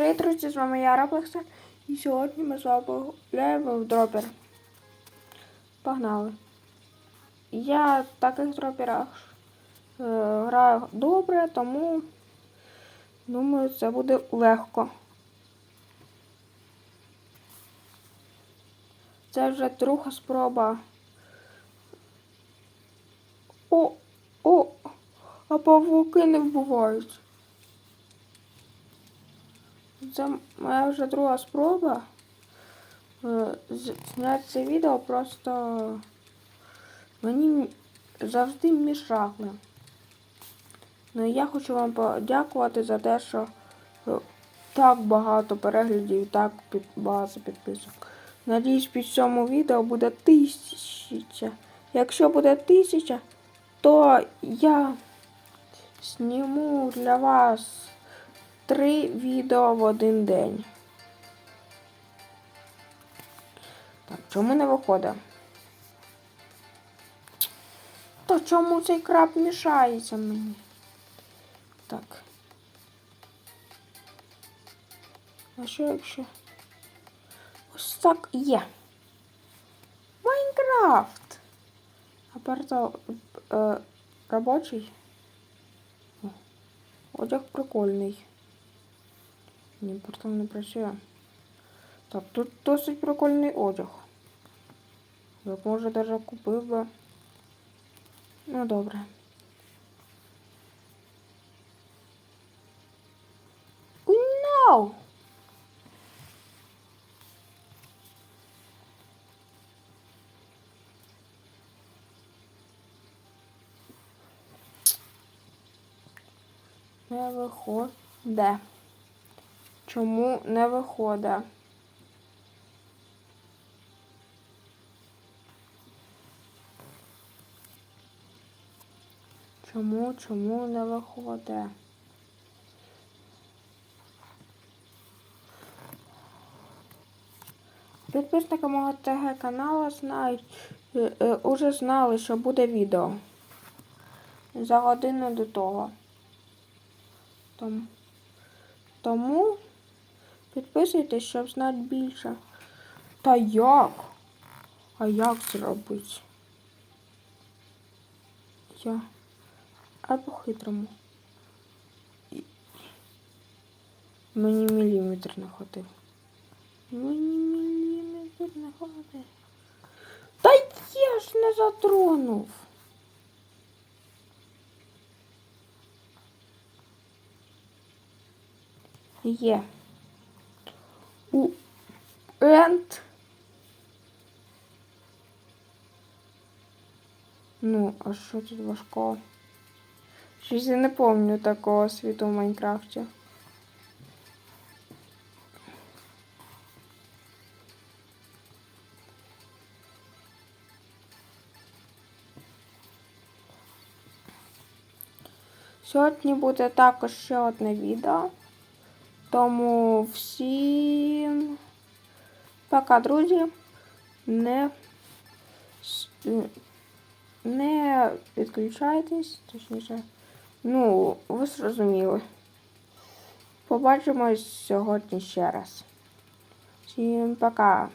Привіт, друзі, з вами я Раплекса. І сьогодні ми з вами гуляємо в дропер. Погнали. Я в таких дроперах е, граю добре, тому думаю, це буде легко. Це вже друга спроба. О, о, а павуки не вбивають. Це моя вже друга спроба е, зняти це відео, просто мені завжди мішали. Ну і я хочу вам подякувати за те, що е, так багато переглядів, і так багато підписок. Надіюсь, під цьому відео буде тисяча. Якщо буде тисяча, то я зніму для вас три відео в один день. Так, чому не виходить? То чому цей краб мішається мені? Так. А що якщо? Ось так є. Майнкрафт. А портал е, робочий. Одяг прикольний. Ні, портал не працює. Так, тут досить прикольний одяг. Я б, може навіть купив би. Ну добре. No! Не виходить. Чому не виходить? Чому, чому не виходить? Підписники мого ТГ каналу знають, е, е, уже знали, що буде відео. За годину до того. Тому, тому підписуйтесь, щоб знати більше. Та як? А як зробити? Я. А по-хитрому. Мені міліметр не хватив. Мені міліметр не хватив. Та я ж не затронув. Є. У Ент. Ну, а що тут важкого? Щось я не пам'ятаю такого світу в Майнкрафті. Сьогодні буде також ще одне відео. Тому всім пока, друзі. Не, не відключайтесь, точніше. Ну, ви зрозуміли. Побачимось сьогодні ще раз. Всім пока.